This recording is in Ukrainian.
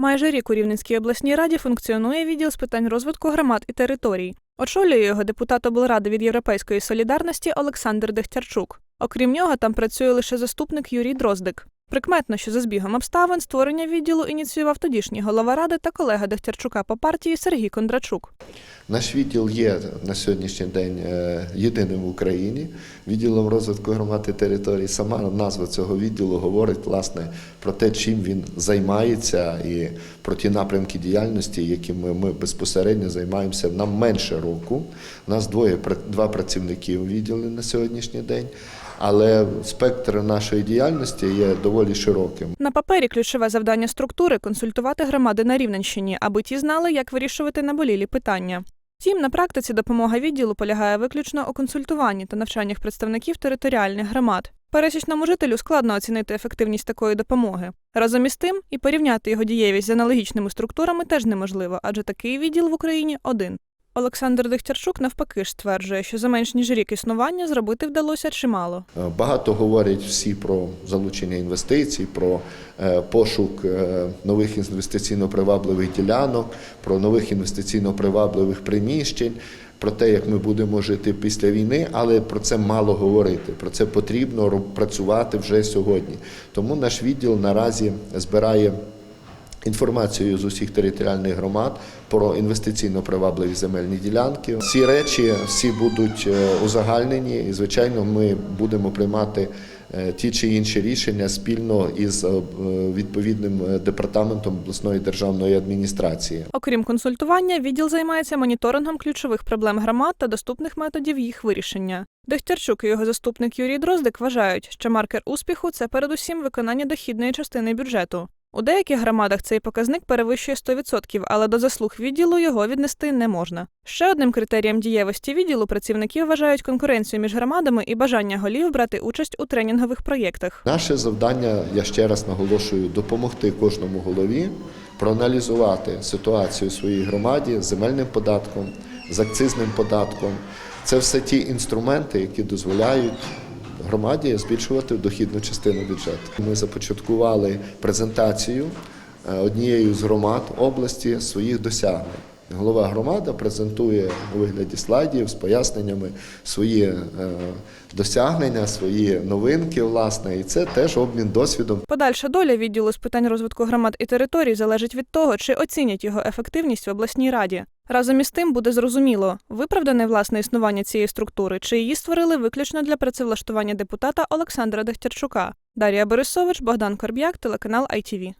Майже рік у Рівненській обласній раді функціонує відділ з питань розвитку громад і територій. Очолює його депутат облради від Європейської солідарності Олександр Дехтярчук. Окрім нього, там працює лише заступник Юрій Дроздик. Прикметно, що за збігом обставин створення відділу ініціював тодішній голова ради та колега Дехтярчука по партії Сергій Кондрачук. Наш відділ є на сьогоднішній день е, єдиним в Україні відділом розвитку громад і територій. Сама назва цього відділу говорить власне про те, чим він займається, і про ті напрямки діяльності, якими ми безпосередньо займаємося нам менше року. У нас двоє два працівники у відділі на сьогоднішній день, але спектр нашої діяльності є доволі широким. На папері ключове завдання структури консультувати громади на Рівненщині, аби ті знали, як вирішувати наболілі питання. Втім, на практиці допомога відділу полягає виключно у консультуванні та навчаннях представників територіальних громад. Пересічному жителю складно оцінити ефективність такої допомоги. Разом із тим, і порівняти його дієвість з аналогічними структурами теж неможливо, адже такий відділ в Україні один. Олександр Дехтярчук навпаки ж стверджує, що за менш ніж рік існування зробити вдалося чимало. Е, Багато говорять всі про залучення інвестицій, про е, пошук е, нових інвестиційно-привабливих ділянок, про нових інвестиційно-привабливих приміщень, про те, як ми будемо жити після війни, але про це мало говорити. Про це потрібно працювати вже сьогодні. Тому наш відділ наразі збирає. Інформацію з усіх територіальних громад про інвестиційно привабливі земельні ділянки. Ці речі всі будуть е, узагальнені, і звичайно, ми будемо приймати е, ті чи інші рішення спільно із е, відповідним департаментом обласної державної адміністрації. Окрім консультування, відділ займається моніторингом ключових проблем громад та доступних методів їх вирішення. Дехтярчук і його заступник Юрій Дроздик вважають, що маркер успіху це передусім виконання дохідної частини бюджету. У деяких громадах цей показник перевищує 100%, але до заслуг відділу його віднести не можна. Ще одним критерієм дієвості відділу працівники вважають конкуренцію між громадами і бажання голів брати участь у тренінгових проєктах. Наше завдання, я ще раз наголошую, допомогти кожному голові проаналізувати ситуацію у своїй громаді з земельним податком, з акцизним податком. Це все ті інструменти, які дозволяють громаді збільшувати дохідну частину бюджету. Ми започаткували презентацію е, однією з громад області своїх досягнень. Голова громада презентує у вигляді слайдів з поясненнями свої е, досягнення, свої новинки, власне, і це теж обмін досвідом. Подальша доля відділу з питань розвитку громад і територій залежить від того, чи оцінять його ефективність в обласній раді. Разом із тим буде зрозуміло, виправдане власне існування цієї структури, чи її створили виключно для працевлаштування депутата Олександра Дехтярчука. Дар'я Борисович, Богдан Корб'як, телеканал ITV.